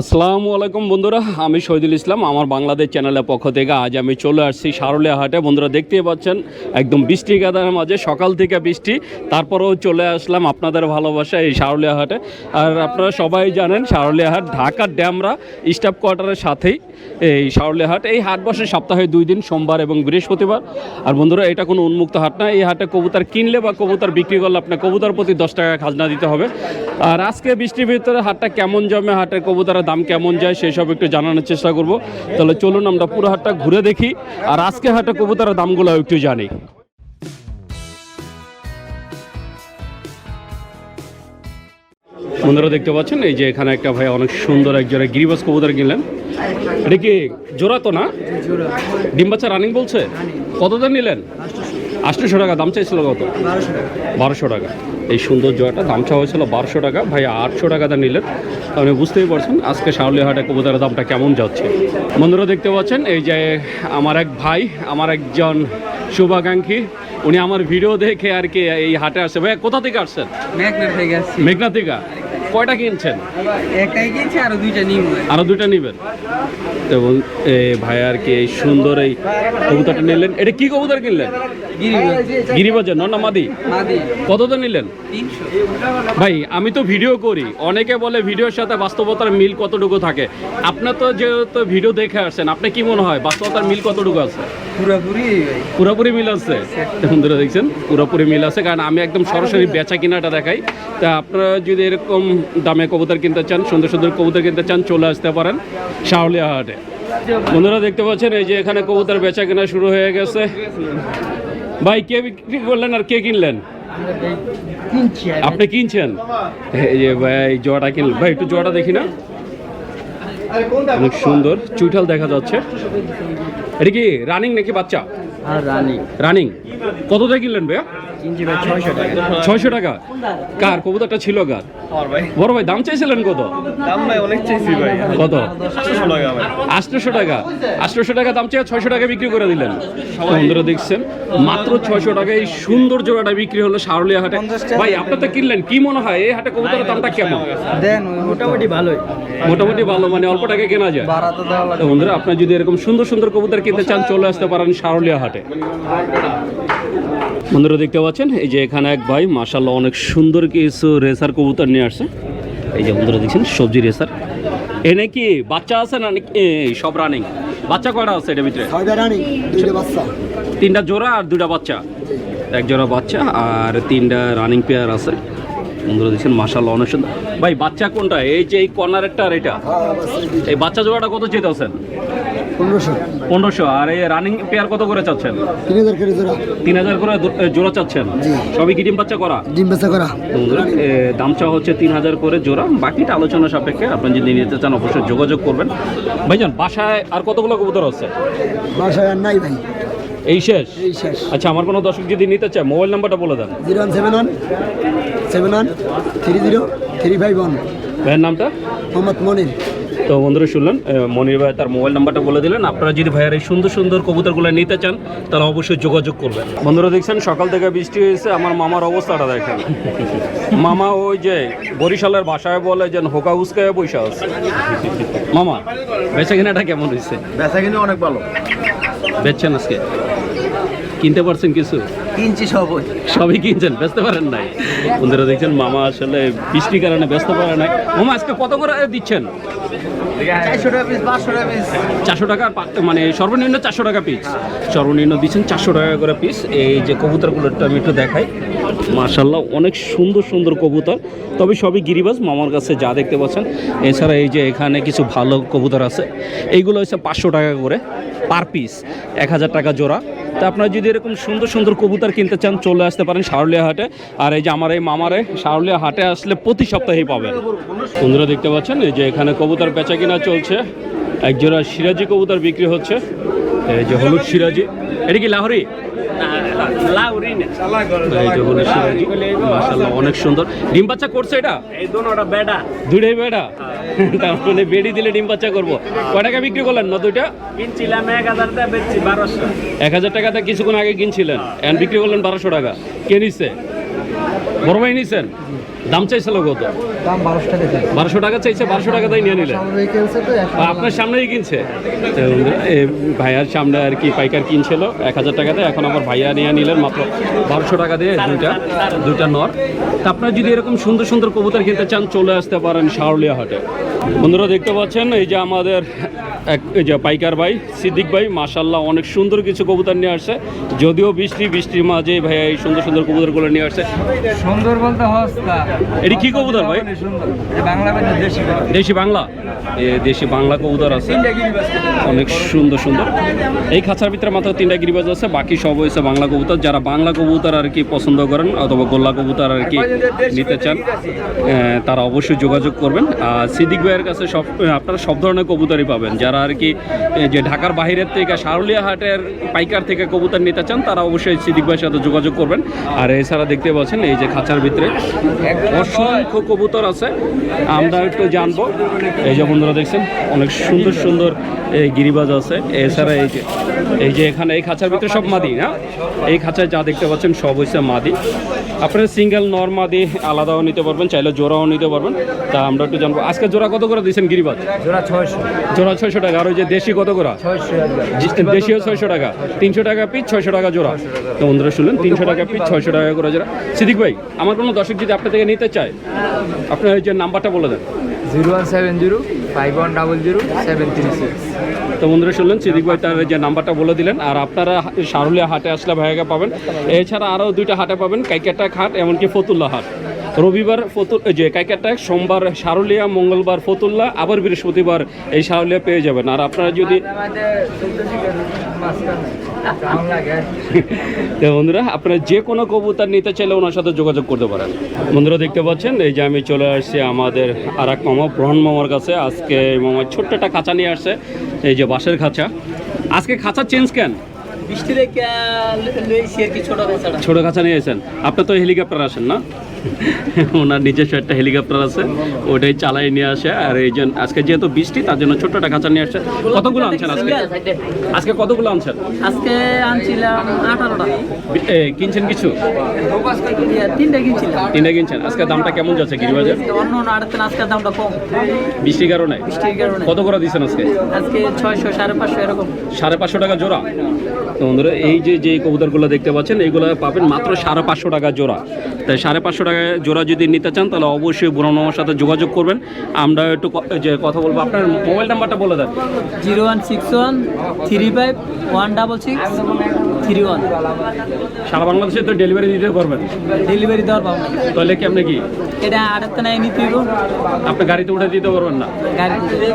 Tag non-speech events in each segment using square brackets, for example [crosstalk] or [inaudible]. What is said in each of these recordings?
আসসালামু আলাইকুম বন্ধুরা, আমি শহীদুল ইসলাম, আমার বাংলাদেশ চ্যানেলের পক্ষ থেকে আজ আমি চলে আসছি সারুলিয়া হাটে। বন্ধুরা, দেখতেই পাচ্ছেন, একদম বৃষ্টি কাদার মাঝে, সকাল থেকে বৃষ্টি, তারপরেও চলে আসলাম আপনাদের ভালোবাসা এই সারুলিয়া হাটে। আর আপনারা সবাই জানেন সারুলিয়া হাট ঢাকার ড্যামরা স্টাফ কোয়ার্টারের সাথেই এই সারুলিয়া হাট। এই হাট বসে সপ্তাহে দুই দিন, সোমবার এবং বৃহস্পতিবার। আর বন্ধুরা, এটা কোনো উন্মুক্ত হাট না, এই হাটে কবুতর কিনলে বা কবুতর বিক্রি করলে আপনার কবুতর প্রতি দশ টাকা খাজনা দিতে হবে। আর আজকে বৃষ্টির ভিতরে হাটটা কেমন জমে, হাটের কবুতরের দাম কেমন যায় সেই সব একটু জানানোর চেষ্টা করব। তাহলে চলুন আমরা পুরো হাটটা ঘুরে দেখি। আর আজকে হাটে কবুতরের দামগুলো একটু জানি। বন্ধুরা দেখতে পাচ্ছেন? এই যে এখানে একটা ভাই অনেক সুন্দর এক জোড়া গিরিবাস কবুতর কিনলেন। এটা কি জোড়া তো না? ডিম বাচ্চা রানিং বলছে? কত দাম নিলেন? আটশোশো টাকা দাম চাইছিল কত? বারোশো টাকা। এই সুন্দর জোড়াটা দাম চাওয়া হয়েছিল বারোশো টাকা। ভাই আটশো টাকা দা নিলেন। আপনি বুঝতেই পারছেন আজকে শাওলিয়া হাটে কবুতরের দামটা কেমন যাচ্ছে। বন্ধুরা দেখতে পাচ্ছেন এই যে আমার এক ভাই আমার একজন শুভাকাঙ্ক্ষী উনি আমার ভিডিও দেখে আর কি এই হাটে আসছে ভাই কোথা থেকে আসছেন? ম্যাগনেট থেকে মেঘনা থেকে? কয়টা কিনছেন? একটাই কিনছি আরও দুইটা নিব। আরও দুইটা নেবেন? তো এ ভাই আর কি এই সুন্দর এই কবুতরটা নিলেন। এটা কি কবুতর কিনলেন? গিরিবাজার। নন মাদি? মাদি। কত তো নিলেন ভাই আমি তো ভিডিও করি। অনেকে বলে ভিডিওর সাথে বাস্তবতার মিল কতটুকু থাকে। আপনার তো যেহেতু ভিডিও দেখে আসছেন আপনি কি মনে হয় বাস্তবতার মিল কতটুকু আছে? পুরাপুরি পুরোপুরি মিল আছে? বন্ধুরা দেখছেন পুরোপুরি মিল আছে। কারণ আমি একদম সরাসরি বেচা কিনাটা দেখাই। তা আপনারা যদি এরকম দামে কবুতর কিনতে চান সুন্দর সুন্দর কবুতর কিনতে চান চলে আসতে পারেন শাওলিয়া হাটে বন্ধুরা দেখতে পাচ্ছেন এই যে এখানে কবুতর বেচা কেনা শুরু হয়ে গেছে। ভাই কে বিক্রি করলেন আর কে কিনলেন? আপনি কিনছেন? এই যে ভাই জোয়াটা কিনলেন। ভাই একটু জোয়াটা দেখি না। অনেক সুন্দর চুইঠাল দেখা যাচ্ছে। এটা কি রানিং নাকি বাচ্চা? আর রানী। রানিং। কত দিয়ে কিনলেন ভাইয়া? ছয়শো টাকা। কার? কবুতরটা ছিল কার? বড় ভাই দাম চাইছিলেন কত? দাম ভাই অনেক চাইছি ভাই। কত? টাকা আটশোশো টাকা। আটশোশো টাকা দাম চেয়ে ছয়শো টাকা বিক্রি করে দিলেন। বন্ধুরা দেখছেন মাত্র ছয়শো টাকা এই সুন্দর জোড়াটা বিক্রি হলো সারলিয়া হাটে। ভাই আপনার তো কিনলেন? কি মনে হয়? এই হাটে কবুতরের দামটা কেমন? দেন মোটামুটি ভালোই। মোটামুটি ভালো মানে অল্প টাকায় কেনা যায়। তো বন্ধুরা আপনার যদি এরকম সুন্দর সুন্দর কবুতর কিনতে চান চলে আসতে পারেন সারলিয়া হাটে। বন্ধুরা দেখতে পাচ্ছেন এই যে এখানে এক ভাই মাশাল্লাহ অনেক সুন্দর কিছু রেসার কবুতর নিয়ে আসছে। এই যে বন্ধুরা দেখছেন সবজি রেসার। এনে কি বাচ্চা আছে না নাকি- সব রানিং বাচ্চা কয়টা আছে এটার ভিতরে? তিনটা জোড়া আর দুটা বাচ্চা? এক জোড়া বাচ্চা আর তিনটা রানিং পেয়ার আছে। বন্ধুরা দেখছেন মাশাল্লাহ অনেক সুন্দর। ভাই বাচ্চা কোনটা? এই যে এই কর্নারেরটা আর এটা? হ্যাঁ। এই বাচ্চা জোড়াটা কত চেয়েছেন পনেরোশো। পনেরোশো। আর এই রানিং পেয়ার কত করে চাচ্ছেন? তিন হাজার করে জোড়া। তিন হাজার করে জোড়া চাচ্ছেন? সবই কি ডিম বাচ্চা করা? ডিম বেচা করা। দাম চাওয়া হচ্ছে তিন হাজার করে জোড়া। বাকিটা আলোচনা সাপেক্ষে আপনি যদি নিতে চান অবশ্যই যোগাযোগ করবেন। ভাইজান বাসায় আর কতগুলো কবুতর আছে? বাসায় আর নাই ভাই। এই শেষ? এই শেষ। আচ্ছা আমার কোনো দর্শক যদি নিতে চায় মোবাইল নাম্বারটা বলে দেন। Zero one seven one seven one three zero three five one. ভাইয়ের নামটা? মোহাম্মদ মনির। তো বন্ধুরা শুনলেন মনির ভাই তার মোবাইল নাম্বারটা বলে দিলেন। আপনারা যদি ভাইয়ার এই সুন্দর সুন্দর কবুতরগুলো নিতে চান তাহলে অবশ্যই যোগাযোগ করবেন। বন্ধুরা দেখছেন সকাল থেকে বৃষ্টি হয়েছে আমার মামার অবস্থাটা দেখেন। মামা ওই যে বরিশালের ভাষায় বলে যে হোকা উস্কায় বৈশা আছে। মামা বেচা কেনাটা কেমন হয়েছে? বেচা কিনে অনেক ভালো। বেচছেন আজকে? কিনতে পারছেন কিছু? কিনছি সবই। সবই কিনছেন ব্যস্ত পারেন নাই? বন্ধুরা দেখছেন মামা আসলে বৃষ্টির কারণে ব্যস্ত পারে নাই। মামা আজকে কত করে দিচ্ছেন? চারশো টাকা মানে সর্বনিম্ন চারশো টাকা পিস সর্বনিম্ন দিচ্ছেন চারশো টাকা করে পিস এই যে কবুতরগুলোটা আমি একটু দেখাই। মার্শাল্লাহ অনেক সুন্দর সুন্দর কবুতর। তবে সবই গিরিবাজ, মামার কাছে যা দেখতে পাচ্ছেন। এছাড়া এই যে এখানে কিছু ভালো কবুতর আছে। এইগুলো হচ্ছে পাঁচশো টাকা করে পার পিস এক হাজার টাকা জোড়া। তা আপনারা যদি এরকম সুন্দর সুন্দর কবুতর কিনতে চান, চলে আসতে পারেন সারুলিয়া হাটে। আর এই যে আমার এই মামারে সারুলিয়া হাটে আসলে প্রতি সপ্তাহেই পাবেন। বন্ধুরা দেখতে পাচ্ছেন, এই যে এখানে কবুতর বেচা কিনা চলছে। একজোড়া সিরাজি কবুতর বিক্রি হচ্ছে। এই যে হলুদ সিরাজি। এটা কি লাহরি? অনেক সুন্দর। ডিম বাচ্চা করছে এটা? তার মানে বেড়ি দিলে ডিম বাচ্চা করব। কয় টাকা বিক্রি করলেন না দুইটা কিনছিলাম এক হাজার টাকাতে কিছুক্ষণ আগে কিনছিলেন। বিক্রি করলেন বারোশো টাকা। কে নিচ্ছে বড় ভাই নিচ্ছেন দাম চাইছিল কত? দাম বারোশো টাকা বারোশো টাকা চাইছে বারোশো টাকা তাই নিয়ে নিলেন একশো আপনার সামনেই কিনছে? ভাইয়ার সামনে আর কি পাইকার কিনছিল এক হাজার টাকাতে এখন আমার ভাইয়া নিয়ে নিলেন মাত্র বারোশো টাকা দিয়ে দুইটা দুইটা নর। তা আপনারা যদি এরকম সুন্দর সুন্দর কবুতর কিনতে চান চলে আসতে পারেন শাওলিয়া হাটে। বন্ধুরা দেখতে পাচ্ছেন এই যে আমাদের এক এই যে পাইকার ভাই সিদ্দিক ভাই মাশাল্লাহ অনেক সুন্দর কিছু কবুতর নিয়ে আসছে। যদিও বৃষ্টি বৃষ্টির মাঝে ভাইয়া এই সুন্দর সুন্দর কবুতরগুলো নিয়ে আসছে। সুন্দর বলতে হস্তা। এটি কি কবুতর ভাই? দেশি বাংলা? দেশি বাংলা কবুতর আছে। অনেক সুন্দর সুন্দর। এই খাঁচার ভিতরে মাত্র তিনটা গিরিবাজ আছে, বাকি সব হয়েছে বাংলা কবুতর। যারা বাংলা কবুতর আর কি পছন্দ করেন অথবা গোল্লা কবুতর আর কি নিতে চান তারা অবশ্যই যোগাযোগ করবেন। আর সিদ্দিক ভাইয়ের কাছে সব আপনারা সব ধরনের কবুতরই পাবেন। যারা আর কি যে ঢাকার বাইরের থেকে সারুলিয়া হাটের পাইকার থেকে কবুতর নিতে চান, তারা অবশ্যই সিদ্দিক ভাইয়ের সাথে যোগাযোগ করবেন। আর এছাড়া দেখতে পাচ্ছেন, এই যে খাঁচার ভিতরে অসংখ্য কবুতর আছে। আমরা একটু জানব। এই যে বন্ধুরা দেখছেন অনেক সুন্দর সুন্দর এই গিরিবাজ আছে। এছাড়া এই যে এই যে এখানে এই খাঁচার ভিতরে সব মাদি না? এই খাঁচায় যা দেখতে পাচ্ছেন সব হচ্ছে মাদি। আপনারা সিঙ্গেল নর মাদি আলাদাও নিতে পারবেন চাইলে জোড়াও নিতে পারবেন। তা আমরা একটু জানব আজকে জোড়া কত করে দিয়েছেন গিরিবাজ? জোড়া ছয়শো। জোড়া ছয়শো টাকা আর ওই যে দেশি কত করে? দেশীয় ছয়শো টাকা। তিনশো টাকা পিস ছয়শো টাকা জোড়া। তো বন্ধুরা শুনলেন তিনশো টাকা পিস ছয়শো টাকা করে জোড়া। সিদ্দিক ভাই আমার কোনো দর্শক যদি আপনার থেকে নিতে চায় আপনার যে নাম্বারটা বলে দেন। Zero one seven zero five one double zero seven three six তো বন্ধুরা শুনলেন সিদ্দিক ভাই তার যে নাম্বারটা বলে দিলেন আর আপনারা সারুলিয়া হাটে আসলে ভাইয়াকে পাবেন। এছাড়া আরও দুইটা হাটে পাবেন কাইকাটা হাট এমনকি ফতুল্লা হাট। রবিবার ফতুল যে কাইকাটা সোমবার সারুলিয়া মঙ্গলবার ফতুল্লা আবার বৃহস্পতিবার এই সারুলিয়া পেয়ে যাবেন। আর আপনারা যদি [laughs] তো বন্ধুরা আপনারা যে কোনো কবুতর নিতে চাইলে ওনার সাথে যোগাযোগ করতে পারেন। বন্ধুরা দেখতে পাচ্ছেন এই যে আমি চলে আসছি আমাদের আর এক মামা ব্রহ্মণ মামার কাছে। আজকে এই মামা ছোট্ট একটা খাঁচা নিয়ে আসছে এই যে বাঁশের খাঁচা। আজকে খাঁচা চেঞ্জ কেন? ছোট খাঁচা নিয়ে এসেছেন। আপনার তো হেলিকপ্টার আসেন না? ওনার নিজস্ব একটা হেলিকপ্টার আছে ওটাই চালাই নিয়ে আসে। আর এই জন্য আজকে যেহেতু বৃষ্টি তার জন্য ছোট্ট একটা খাঁচা নিয়ে আসছে কতগুলো আনছেন আজকে? আজকে কতগুলো আনছেন? আজকে আনছিলাম আঠারোটা। কিনছেন কিছু? তিনটা কিনছিলাম। তিনটা কিনছেন। আজকে দামটা কেমন যাচ্ছে গিরিবাজার? অন্য আজকের দামটা কম। বৃষ্টির কারণে? বৃষ্টির কারণে। কত করে দিচ্ছেন আজকে? আজকে ছয়শো সাড়ে পাঁচশো এরকম। সাড়ে পাঁচশো টাকা জোড়া। তো বন্ধুরা এই যে যে কবুতরগুলো দেখতে পাচ্ছেন এইগুলো পাবেন মাত্র সাড়ে পাঁচশো টাকা জোড়া। তাই সাড়ে পাঁচশো টাকা জোড়া যদি নিতে চান তাহলে অবশ্যই বুড়ানো আমার সাথে যোগাযোগ করবেন। আমরা একটু যে কথা বলব আপনার মোবাইল নাম্বারটা বলে দেন। Zero one six one three five one double six three one. সারা বাংলাদেশে তো ডেলিভারি দিতে পারবেন। ডেলিভারি দেওয়ার পাবো তাহলে কি আপনি কি? এটা আড়তে নাই নিতে হইব। আপনি গাড়িতে উঠে দিতে পারবেন না।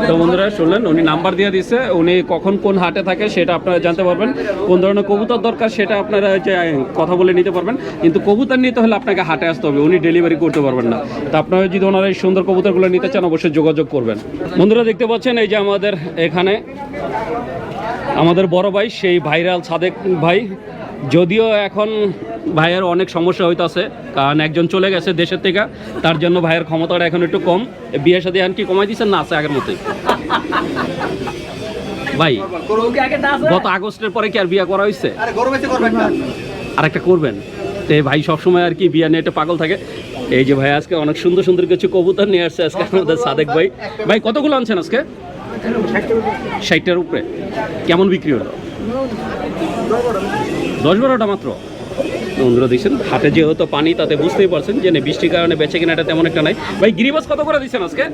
তো বন্ধুরা শুনলেন উনি নাম্বার দিয়ে দিছে উনি কখন কোন হাটে থাকে সেটা আপনারা জানতে পারবেন। কোন ধরনের কবুতর দরকার সেটা আপনারা যে কথা বলে নিতে পারবেন। কিন্তু কবুতর নিতে হলে আপনাকে হাটে আসতে হবে। উনি ডেলিভারি করতে পারবেন না। তো আপনারা যদি ওনারা এই সুন্দর কবুতরগুলো নিতে চান অবশ্যই যোগাযোগ করবেন। বন্ধুরা দেখতে পাচ্ছেন এই যে আমাদের এখানে আমাদের বড় ভাই সেই ভাইরাল সাদেক ভাই। যদিও এখন ভাইয়ের অনেক সমস্যা হইতাছে কারণ একজন চলে গেছে দেশের থেকে তার জন্য ভাইয়ের ক্ষমতাটা এখন একটু কম। বিয়ের সাথে এখন কি কমাই দিচ্ছেন না আছে আগের মতোই। ভাই গত আগস্টের পরে কি আর বিয়ে করা হয়েছে আরে বেশি করবেন? তো এই ভাই সবসময় আর কি বিয়া নিয়ে একটু পাগল থাকে। এই যে ভাই আজকে অনেক সুন্দর সুন্দর কিছু কবুতর নিয়ে আসছে আজকে আমাদের সাদেক ভাই। ভাই কতগুলো আনছেন আজকে? ষাটটার উপরে। কেমন বিক্রি হলো? দশ বারোটা মাত্র। বন্ধুরা দেখছেন হাতে যেহেতু পানি তাতে বুঝতেই পারছেন যে বৃষ্টির কারণে বেচে কেনাটা তেমন একটা নাই। ভাই গিরিবাস কত করে দিচ্ছেন আজকে?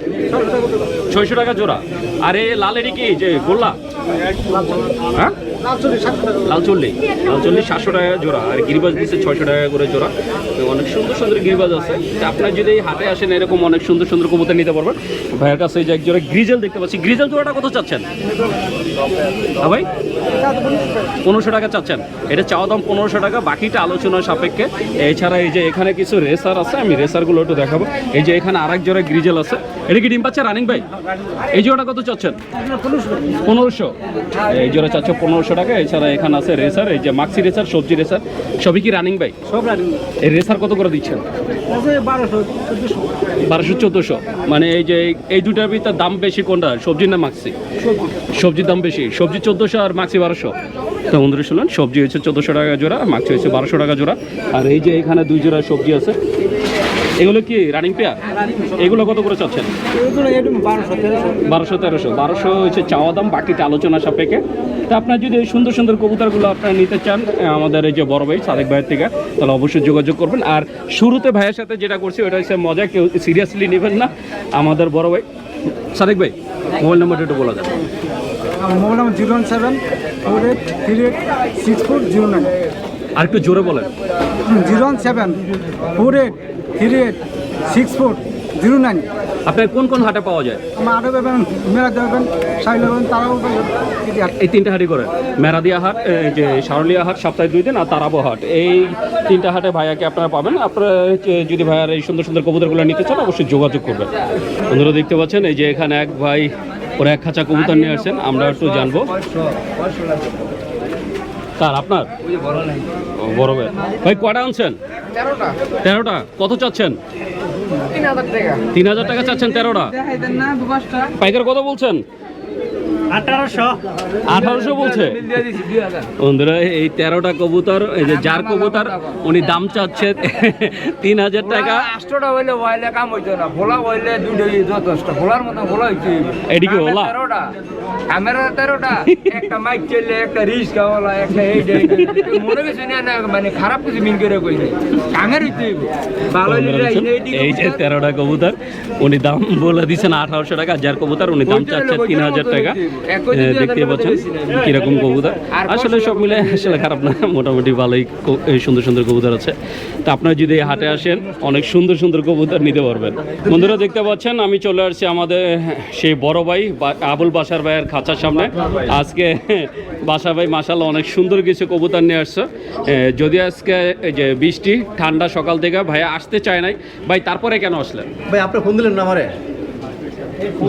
ছয়শো টাকা জোড়া। আরে লালেরই কি যে গোল্লা? হ্যাঁ? লাল চল্লি লাল চল্লি সাতশো টাকা জোড়া। আর গিরিবাজ দিচ্ছে ছয়শো টাকা করে জোড়া। তো অনেক সুন্দর সুন্দর গিরিবাজ আছে। আপনার যদি হাতে হাটে আসেন এরকম অনেক সুন্দর সুন্দর কবুতর নিতে পারবেন। ভাইয়ের কাছে এই যে এক জোড়া গ্রিজেল দেখতে পাচ্ছি। গ্রিজেল জোড়াটা কত চাচ্ছেন? ভাই? পনেরোশো টাকা চাচ্ছেন। এটা চাওয়া দাম পনেরোশো টাকা বাকিটা আলোচনার সাপেক্ষে। এছাড়া এই যে এখানে কিছু রেসার আছে আমি রেসারগুলো একটু দেখাবো। এই যে এখানে আরেক জোড়া গ্রিজেল আছে। এটা কি ডিম পাচ্ছে রানিং ভাই? এই জোড়াটা কত চাচ্ছেন? পনেরোশো। এই জোড়া চাচ্ছে পনেরোশো টাকা। এছাড়া এখানে আছে রেসার এই যে মাক্সি রেসার সবজি রেসার। সবই কি রানিং ভাই? সব রানি। এই রেসার কত করে দিচ্ছেন? বারোশো চোদ্দশো। মানে এই যে এই- দুটার ভিতর দাম বেশি কোনটা? সবজি না মাক্সি? সবজির দাম বেশি। সবজি চোদ্দোশো আর মাক্সি বারোশো। তো বন্ধুরা শুনলেন সবজি হয়েছে চোদ্দোশো টাকা জোড়া মাক্সি হয়েছে বারোশো টাকা জোড়া। আর এই যে এখানে দুই জোড়া সবজি আছে, এগুলো কি রানিং পেয়ার এগুলো কত করে চাচ্ছেন? বারোশো, তেরোশো। বারোশো হচ্ছে চাওয়া দাম, বাকিটা আলোচনা সাপেক্ষে। তা আপনার যদি এই সুন্দর সুন্দর কবুতরগুলো আপনারা নিতে চান আমাদের এই যে বড় ভাই, সাদেক ভাইয়ের থেকে, তাহলে অবশ্যই যোগাযোগ করবেন। আর শুরুতে ভাইয়ের সাথে যেটা করছি ওটা হচ্ছে মজা, কেউ সিরিয়াসলি নেবেন না। আমাদের বড় ভাই, সাদেক ভাই, মোবাইল নাম্বারটা একটু বলা যায় mobile number zero one seven four eight three eight six four zero nine আর একটু জোরে বলেন। Zero one seven four eight three eight six four zero nine আপনার কোন কোন হাটে পাওয়া যায়? আরও পাবেন মেলাতে পাবেন সাইলে পাবেন তারাও এই তিনটা হাটই করেন। মেরাদিয়া হাট এই যে সারলিয়া হাট সপ্তাহে দুই দিন আর তারাবো হাট। এই তিনটা হাটে ভাইয়াকে আপনারা পাবেন। আপনারা যদি ভাইয়ার এই সুন্দর সুন্দর কবুতরগুলো নিতে চান অবশ্যই যোগাযোগ করবেন। বন্ধুরা দেখতে পাচ্ছেন এই যে এখানে এক ভাই ওরা এক খাঁচা কবুতর নিয়ে আসছেন আমরা একটু জানব। তার আপনার? বড় ভাই। কটা কয়টা আনছেন? তেরোটা। কত চাচ্ছেন? তিন হাজার টাকা। চাচ্ছেন তেরোটা? পাইকার কত বলছেন? আঠারোশো। বলছে? বন্ধুরা এই তেরোটা কবুতর এই যে যার কবুতর উনি দাম চাচ্ছে তিন হাজার টাকা। আষ্টটা হইলে ওয়াইলে কাম হইতো না। ভোলা হইলে দুইটাই যথেষ্ট। ভোলার মতো ভোলা হইছে এদিকে ওলা? তেরোটা। ক্যামেরা তেরোটা। একটা মাইক চললে একটা রিস্কা ওলা একটা এই মনে কিছু না না মানে খারাপ কিছু মিন করে কই নাই। হইতে ভালো হইলে এই যে তেরোটা কবুতর উনি দাম বলে দিচ্ছেন আঠারোশো টাকা। যার কবুতর উনি দাম চাচ্ছে তিন হাজার টাকা। দেখতে পাচ্ছেন কীরকম কবুতর। আসলে সব মিলে আসলে খারাপ না মোটামুটি ভালোই সুন্দর সুন্দর কবুতর আছে। তা আপনারা যদি হাটে আসেন অনেক সুন্দর সুন্দর কবুতর নিতে পারবেন। বন্ধুরা দেখতে পাচ্ছেন আমি চলে আসছি আমাদের সেই বড় ভাই আবুল বাসার ভাইয়ের খাঁচার সামনে। আজকে বাসা ভাই মাসাল্লাহ অনেক সুন্দর কিছু কবুতর নিয়ে আসছে। যদি আজকে যে বৃষ্টি ঠান্ডা সকাল থেকে ভাইয়া আসতে চায় নাই ভাই তারপরে কেন আসলেন? ভাই আপনি ফোন দিলেন না আমারে?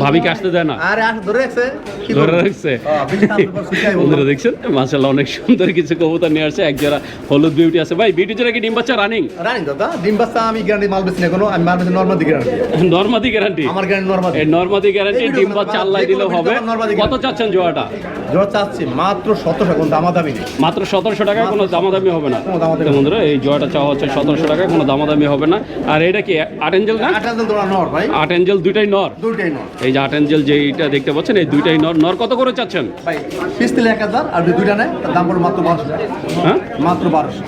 ভাবিকে আসতে দেয় না। আরে ধরে রাখছে। ধরে রাখছে। [laughs] বন্ধুরা দেখছেন? অনেক সুন্দর কিছু কবুতর নিয়ে আসছে। এক জোড়া হলুদ বিউটি আছে। ভাই বিউটি জোড়া কি ডিম বাচ্চা রানিং রানিং দাদা। ডিম বাচ্চা আমি গ্যারান্টি মাল বেশি না কোনো। আমি মাল বেশি গ্যারান্টি নর্মাদি গ্যারান্টি আমার গ্যারান্টি এই নর্মাদি গ্যারান্টি ডিম বাচ্চা আল্লাহ দিলেও হবে। কত চাচ্ছেন জোড়াটা জোর চাচ্ছি মাত্র সতেরোশো কোন দামাদামি নেই। মাত্র সতেরোশো টাকায় কোনো দামাদামি হবে না। বন্ধুরা এই জোড়াটা চাওয়া হচ্ছে সতেরোশো টাকায় কোনো দামাদামি হবে না। আর এটা কি আট এঞ্জেল না আট হাজার দোলা নর ভাই। আট এঞ্জেল দুইটাই নর? দুইটাই নর। এই যে আট এঞ্জেল যেইটা দেখতে পাচ্ছেন এই দুইটাই নর নর কত করে চাচ্ছেন? ভাই পিস তেলে এক হাজার আর দুইটা নেয় তার দাম পড়ে মাত্র বারোশো হ্যাঁ? মাত্র বারোশো।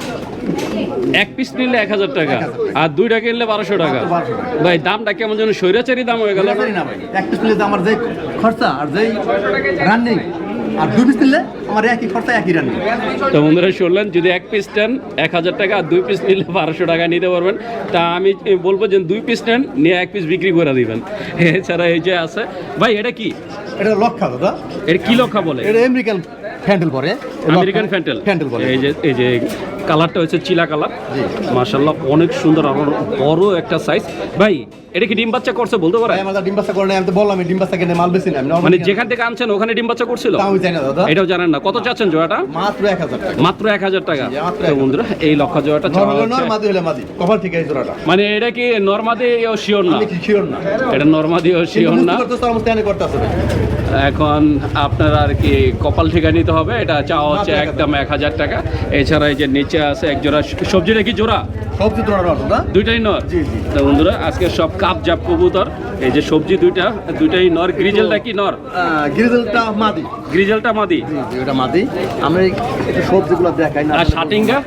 এক পিস নিলে এক হাজার টাকা আর দুইটা কিনলে বারোশো টাকা। মাত্র 1200 টাকা। ভাই দামটা কেমন যেন স্বৈরাচারী দাম হয়ে গেল। না? ভাই এক পিস নিলে আমার যে খরচা আর যেই রান্নিং আর দুই পিস নিলে আমার একই খরচা একই রান্নিং। তো বন্ধুরা শুনলেন যদি এক পিস নেন এক হাজার টাকা আর দুই পিস নিলে বারোশো টাকা নিতে পারবেন। তা আমি বলব যে দুই পিস নেন নিয়ে এক পিস বিক্রি করে দিবেন। এছাড়া এই যে আছে ভাই এটা কি? এটা লক্ষা দাদা। এটা কি লক্ষা বলে? এটা আমেরিকান ফ্যান্ডেল পরে আমেরিকান ফ্যান্টেল ফ্যান্ডেল। বলে। এই যে এই যে কালারটা হচ্ছে চিলা কালার। মাশাল্লাহ অনেক সুন্দর আর বড় একটা সাইজ ভাই এটা কি ডিম বাচ্চা করছে বলতে পারে? আমার ডিম বাচ্চা করে আমি তো বললাম ডিম বাচ্চা কিনে মাল বেশি না মানে যেখান থেকে আনছেন ওখানে ডিম বাচ্চা করছিল? আমি জানি না দাদা। এটাও জানেন না। কত চাচ্ছেন জোড়াটা? মাত্র এক হাজার টাকা। মাত্র এক হাজার টাকা। মাত্র তো বন্ধুরা এই লক্ষা জোড়াটা চাওয়া হচ্ছে। হলে মাদি। কপাল ঠিক আছে জোড়াটা। মানে এটা কি নর্মাদি ও শিওর না? কি শিওর না? এটা নর্মাদি ও শিওর না? এখন আপনার আর কি কপাল ঠিকা নিতে হবে এটা চাওয়া হচ্ছে একদম এক হাজার টাকা। এছাড়া এই যে নিচে আছে এক জোড়া। সবজিটা কি জোড়া? সবজি নর দাদা দুইটাই নর? জি, জি। তো বন্ধুরা আজকে সব কাপ জাপ কবুতর এই যে সবজি দুইটা দুইটাই নর। গ্রিজেলটা কি নর? গ্রিজেলটা মাদি। গ্রিজেলটা মাদি। জি জি ওটা মাদি। আমরা একটু সবজিগুলো দেখাই না। আর শাটিংটা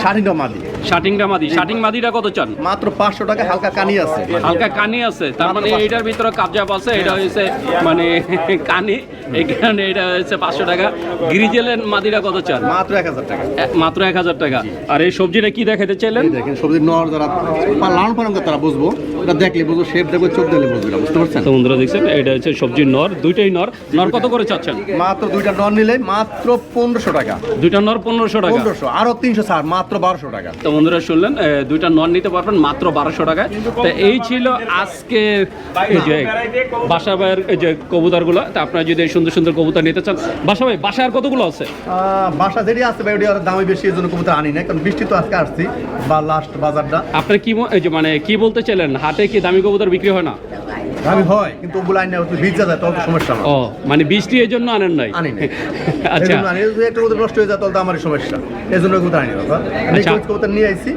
শাটিংটা মাদি। শাটিংটা মাদি শাটিং মাদিটা কত চান? মাত্র পাঁচশো টাকা হালকা কানি আছে। হালকা কানি আছে। তার মানে এইটার ভিতরে কাবজাপ আছে এটা হচ্ছে মানে কানি। এই কারণে এটা হচ্ছে পাঁচশো টাকা। গ্রিজেলের মাদিটা কত চান? মাত্র এক হাজার টাকা। মাত্র এক হাজার টাকা। আর এই সবজিটা কি দেখাতে চাইলেন? দেখেন সবজি নর যারা পা- লালন পালন করে তারা বুঝব এটা দেখলে বুঝব শেপ দেখব চোখ দেখলে বুঝব বুঝতে পারছেন? তো বন্ধুরা দেখছেন এটা হচ্ছে সবজির নর দুইটাই নর। নর কত করে চাচ্ছেন? মাত্র দুইটা নর নিলে মাত্র পনেরোশো টাকা। দুইটা নর পনেরোশো টাকা। পনেরোশো আরও তিনশো ছাড় মাত্র বারোশো টাকা। তো বন্ধুরা শুনলেন দুইটা নন নিতে পারবেন মাত্র বারোশো টাকায়। তো এই ছিল আজকে যে বাসা ভাইয়ের যে কবুতরগুলো। তা আপনারা যদি এই সুন্দর সুন্দর কবুতর নিতে চান বাসা ভাই বাসায় আর কতগুলো আছে? বাসা যেটি আছে ভাই ওটি আর দামে বেশি এই জন্য কবুতর আনি না কারণ বৃষ্টি তো আজকে আসছি বা লাস্ট বাজারটা। আপনি কি মানে কি বলতে চাইলেন? হাটে কি দামি কবুতর বিক্রি হয় না? দামি হয় কিন্তু ওগুলো আনি না ভিজা যায় তখন সমস্যা না ও মানে বৃষ্টি এই জন্য আনেন নাই আনি নাই [laughs] আচ্ছা আনি। একটু নষ্ট হয়ে যায় তাহলে তো আমারই সমস্যা এই জন্য কবুতর আনি না বাবা। আমি আচ্ছা। নিয়ে আইছি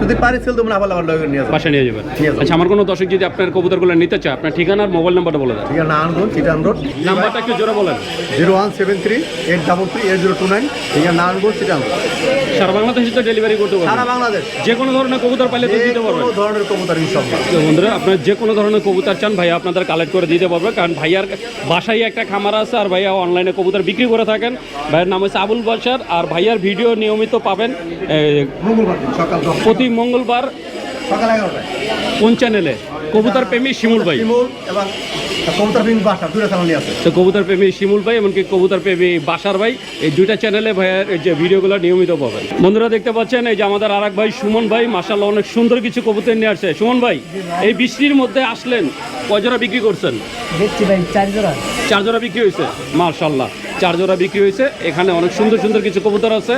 যদি পারি সেল না আবার আবার লগে নিয়ে যাব বাসায় নিয়ে যাবেন আচ্ছা আমার কোনো দর্শক যদি আপনার কবুতরগুলো নিতে চায় আপনার ঠিকানা আর মোবাইল নাম্বারটা বলে দেন। ঠিক আছে নারায়ণগঞ্জ চিটান রোড। নাম্বারটা একটু জোরে বলেন। Zero one seven three eight double three eight zero two nine. ঠিক আছে নারায়ণগঞ্জ চিটান রোড। সারা বাংলাদেশে তো ডেলিভারি করতে সারা বাংলাদেশ। যে কোনো ধরনের কবুতর পাইলে তো দিতে পারবেন। কোনো ধরনের কবুতর ইনশাল্লাহ তো বন্ধুরা আপনার যে কোনো ধরনের কবুতর চান ভাইয়া আপনাদের কালেক্ট করে দিতে পারবে। কারণ ভাইয়ার বাসায় একটা খামার আছে আর ভাইয়া অনলাইনে কবুতর বিক্রি করে থাকেন। ভাইয়ের নাম হচ্ছে আবুল বাসার আর ভাইয়ার ভিডিও নিয়মিত পাবেন এ, প্রতি মঙ্গলবার সকাল এগারোটায়। কোন চ্যানেলে কবুতর প্রেমী শিমুল ভাই। শিমুল এবং কবুতর বিন বাসা দুটো চ্যানেলই আছে। তো কবুতর প্রেমী শিমুল ভাই এমনকি কবুতর প্রেমী বাসার ভাই এই দুইটা চ্যানেলে ভাইয়ের যে ভিডিওগুলো নিয়মিত পাবেন। বন্ধুরা দেখতে পাচ্ছেন এই যে আমাদের আর ভাই সুমন ভাই মাসাল্লাহ অনেক সুন্দর কিছু কবুতর নিয়ে আসছে। সুমন ভাই এই বৃষ্টির মধ্যে আসলেন কজোড়া বিক্রি করছেন? দেখছি ভাই চার জোড়া। চার জোড়া বিক্রি হয়েছে মার্শাল্লাহ চার জোড়া বিক্রি হয়েছে। এখানে অনেক সুন্দর সুন্দর কিছু কবুতর আছে।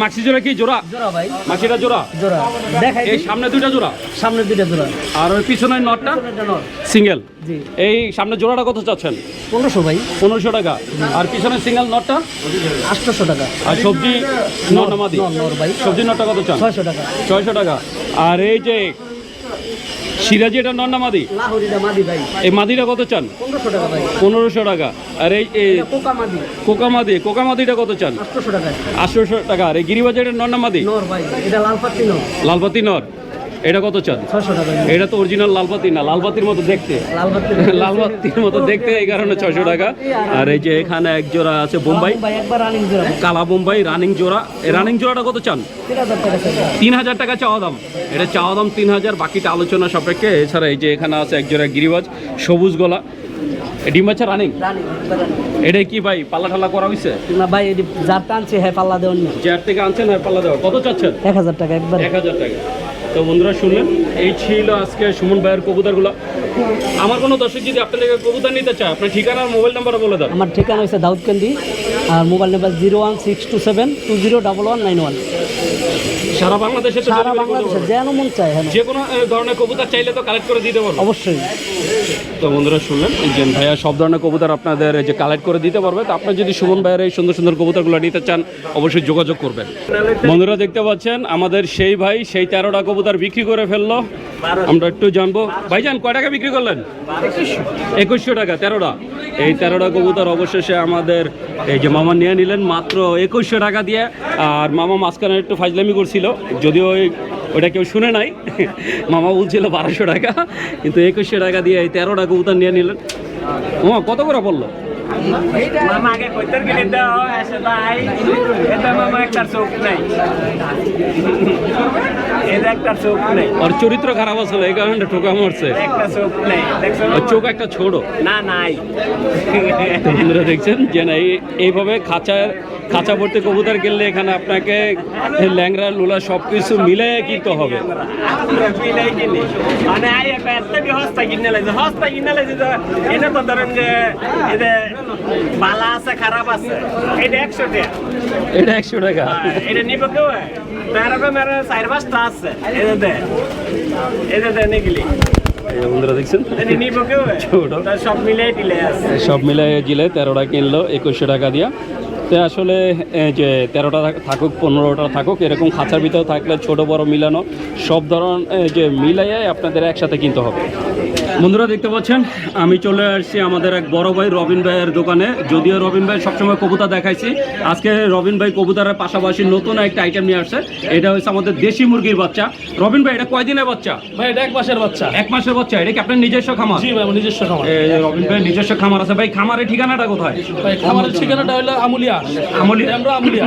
মাক্সি জোড়া কি জোড়া? জোড়া ভাই। মাছিটা জোড়া? জোড়া। দেখাই এই সামনে দুইটা জোড়া? সামনে দুইটা জোড়া। আর ওই পিছনের নটটা? সিঙ্গেল? জি। এই সামনে জোড়াটা কত চাচ্ছেন? পনেরোশো ভাই। পনেরোশো টাকা। আর পিছনে সিঙ্গেল নটটা? আটশোশো টাকা। আর সবজি নর ভাই। সবজি নটটা কত চান? ছয়শো টাকা। ছয়শো টাকা। আর এই যে সিরাজি এটা নন্নামাদি না মাদি? এই মাদিটা কত চান? পনেরোশো টাকা আর এই কোকা মাদি। কোকামাদি কোকামাদিটা কত চান? আটশোশো টাকা। আর এই গিরিবাজার এটা নন্নামাদি মাদি? ভাই এটা লাল পাত্তি নর। লালপাতি নর। এটা কত চান এটা তো অরিজিনাল লালবাতি না লালবাতির মতো দেখতে। লাল পাত্তি লালপাতির মতো দেখতে এই কারণে ছয়শো টাকা। আর এই যে এখানে এক জোড়া আছে বোম্বাই। কালা বোম্বাই রানিং জোড়া। এই রানিং জোড়াটা কত চান তিন হাজার টাকা চাওয়া দাম। এটা চাওয়া দাম তিন হাজার বাকিটা আলোচনা সাপেক্ষে। এছাড়া এই যে এখানে আছে এক জোড়া গিরিবাজ সবুজ গলা। ডিম বাচ্চা রানিং রানিং এটা কি ভাই পাল্লা ঠাল্লা করা হয়েছে না ভাই যার টানছে হ্যাঁ পাল্লা দেওয়ার চেয়ার থেকে আনছেন আর পাল্লা দেওয়া কত চাচ্ছেন? এক হাজার টাকা একবার। এক হাজার টাকা। তো বন্ধুরা শুনলেন, এই ছিল আজকে সুমন ভাইয়ের কবুতরগুলো। আমার কোনো দর্শক যদি আপনার কবুতর নিতে চায়, আপনার ঠিকানা আর মোবাইল নাম্বার বলে দেন। আমার ঠিকানা হচ্ছে দাউদকান্দি, আর mobile number zero one six two seven two zero double one nine one. সারা বাংলাদেশে সারা বাংলাদেশে যেন মন চায় হ্যাঁ। যে কোনো ধরনের কবুতর চাইলে তো কালেক্ট করে দিতে পারব। অবশ্যই। তো বন্ধুরা শুনলেন যে ভাইয়া সব ধরনের কবুতর আপনাদের যে কালেক্ট করে দিতে পারবে তো আপনার যদি সুমন ভাইয়ের এই সুন্দর সুন্দর কবুতরগুলো নিতে চান অবশ্যই যোগাযোগ করবেন। বন্ধুরা দেখতে পাচ্ছেন আমাদের সেই ভাই সেই তেরোটা কবুতর বিক্রি করে ফেলল। আমরা একটু জানব ভাইজান কয় টাকা বিক্রি করলেন? একুশশো টাকা তেরোটা। এই তেরোটা কবুতর অবশেষে আমাদের এই যে মামা নিয়ে নিলেন মাত্র একুশশো টাকা দিয়ে। আর মামা মাঝখানে একটু ফাজলামি করছিল যদিও ওই ওটা কেউ শুনে নাই। মামা বলছিল বারোশো টাকা, কিন্তু একুশশো টাকা দিয়ে এই টাকা কবুতর নিয়ে নিলেন। মামা, কত করে এটা মামা একটা চোখ নাই। এটা একটা চোখ নাই। ওর চরিত্র খারাপ আসলে এই কারণে ঠোকা মারছে। একটা চোখ নাই। চোখ একটা ছোট। না নাই। বন্ধুরা দেখছেন যে না এইভাবে খাঁচার খাঁচা ভর্তি কবুতর কিনলে এখানে আপনাকে ল্যাংরা লুলা সব কিছু মিলে কিনতে হবে। মানে খারাপ আছে। এটা একশো টাকা। এটা একশো টাকা। এটা নিব কেউ এরকম চার পাঁচটা আছে। এটা দে এটা দে নিগলি এই যে বন্ধুরা দেখছেন? এটা নিব কেউ ছোট। সব মিলাই সব মিলাই জিলে তেরোটা কিনলো একুশশো টাকা দিয়া। তো আসলে যে তেরোটা থাকুক পনেরোটা থাকুক এরকম খাঁচার ভিতরে থাকলে ছোট বড় মিলানো সব ধরন যে মিলাইয়ে আপনাদের একসাথে কিনতে হবে। বন্ধুরা দেখতে পাচ্ছেন আমি চলে আসছি আমাদের এক বড় ভাই রবিন ভাইয়ের দোকানে। যদিও রবিন ভাই সবসময় কবুতর দেখাইছি আজকে রবিন ভাই কবুতরের পাশাপাশি নতুন একটা আইটেম নিয়ে আসছে। এটা হচ্ছে আমাদের দেশি মুরগির বাচ্চা। রবিন ভাই এটা কয়দিনের বাচ্চা? ভাই এটা এক মাসের বাচ্চা। এক মাসের বাচ্চা এটা কি আপনার নিজস্ব খামার? জি ভাই নিজস্ব খামার। রবিন ভাই নিজস্ব খামার আছে। ভাই খামারের ঠিকানাটা কোথায়? ভাই খামারের ঠিকানাটা হলো আমুলিয়া। আমুলিয়া? আমরা আমুলিয়া।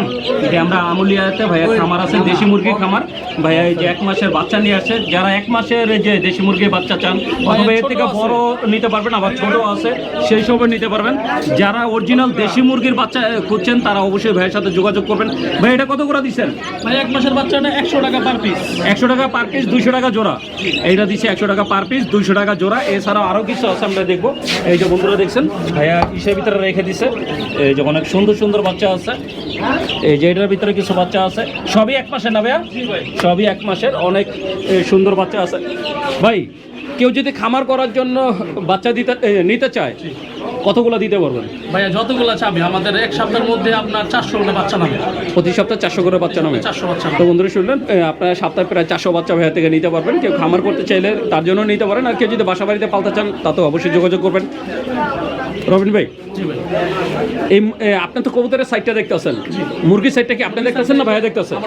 আমরা আমুলিয়াতে ভাইয়া খামার আছে দেশি মুরগির খামার। ভাইয়া এই যে এক মাসের বাচ্চা নিয়ে আসছে। যারা এক মাসের যে দেশি মুরগির বাচ্চা চান অথবা থেকে বড় নিতে পারবেন আবার ছোট আছে। সেই সবও নিতে পারবেন। যারা অরিজিনাল দেশি মুরগির বাচ্চা খুঁজছেন তারা অবশ্যই ভাইয়ের সাথে যোগাযোগ করবেন। ভাই এটা কত করে দিচ্ছেন? ভাই এক মাসের বাচ্চাটা একশো টাকা পার পিস একশো টাকা পার পিস দুইশো টাকা জোড়া। এইটা দিচ্ছে একশো টাকা পার পিস দুইশো টাকা জোড়া। এছাড়াও আরও কিছু আছে আমরা দেখব। এই যে বন্ধুরা দেখছেন ভাইয়া ইসের ভিতরে রেখে দিছে। এই যে অনেক সুন্দর সুন্দর বাচ্চা আছে। এই যে এটার ভিতরে কিছু বাচ্চা আছে। সবই এক মাসের না ভাইয়া? সবই এক মাসের অনেক সুন্দর বাচ্চা আছে। ভাই কেউ যদি খামার করার জন্য বাচ্চা দিতে নিতে চায় কতগুলো দিতে পারবেন? ভাইয়া যতগুলো চাবি আমাদের এক সপ্তাহের মধ্যে আপনার চারশো করে বাচ্চা নামে। প্রতি সপ্তাহে চারশো করে বাচ্চা নামে? চারশো বাচ্চা তো বন্ধুরা শুনলেন আপনারা সপ্তাহে প্রায় চারশো বাচ্চা ভাইয়া থেকে নিতে পারবেন। কেউ খামার করতে চাইলে তার জন্য নিতে পারেন আর কেউ যদি বাসা বাড়িতে পালতে চান তা তো অবশ্যই যোগাযোগ করবেন। রবিন ভাই এই আপনি তো কবুতরের সাইডটা দেখতেছেন মুরগির সাইডটা কি আপনি দেখতেছেন না ভাইয়া দেখতেছেন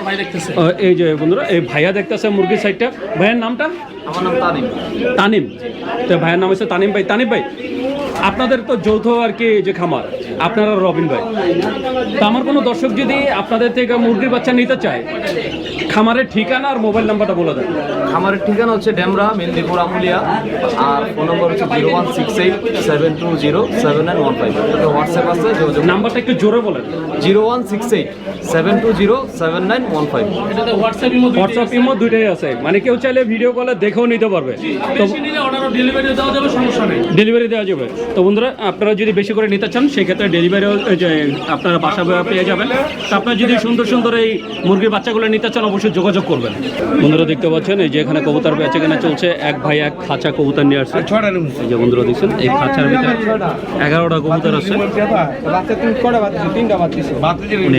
এই যে বন্ধুরা এই ভাইয়া দেখতেছে মুরগির সাইডটা ভাইয়ের নামটা? আমার নাম তানিম। তানিম। তো ভাইয়ের নাম হচ্ছে তানিম ভাই। তানিম ভাই আপনাদের তো যৌথ আর কি যে খামার আপনারা রবিন ভাই। তো আমার কোনো দর্শক যদি আপনাদের থেকে মুরগির বাচ্চা নিতে চায় খামারের ঠিকানা আর মোবাইল নাম্বারটা বলে দেন। খামারের ঠিকানা হচ্ছে ডেমরা মেদিনীপুর আমুলিয়া আর ফোন নম্বর হচ্ছে zero one six eight seven two zero seven nine one five. WhatsApp আছে যোগাযোগ নাম্বারটা একটু জোরে বলেন। Zero one six eight seven two zero seven nine one five. WhatsApp. Imo দুইটাই আছে। মানে কেউ চাইলে ভিডিও কলে দেখেও নিতে পারবে। তো ডেলিভারি দেওয়া যাবে সমস্যা নেই। ডেলিভারি দেওয়া যাবে। তো বন্ধুরা আপনারা যদি বেশি করে নিতে চান সেক্ষেত্রে ডেলিভারিও যে আপনারা বাসা পেয়ে যাবেন। তো আপনারা যদি সুন্দর সুন্দর এই মুরগির বাচ্চাগুলো নিতে চান অবশ্যই যোগাযোগ করবেন। বন্ধুরা দেখতে পাচ্ছেন এই যে এখানে কবুতর বেচা কেনা চলছে। এক ভাই এক খাঁচা কবুতর নিয়ে আসছে। এই যে বন্ধুরা দেখছেন এই খাঁচার ভিতরে এগারোটা কবুতর আছে।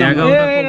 এগারোটা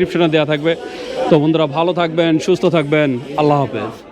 ডিসক্রিপশনে দেওয়া থাকবে। তো বন্ধুরা ভালো থাকবেন সুস্থ থাকবেন। আল্লাহ হাফেজ।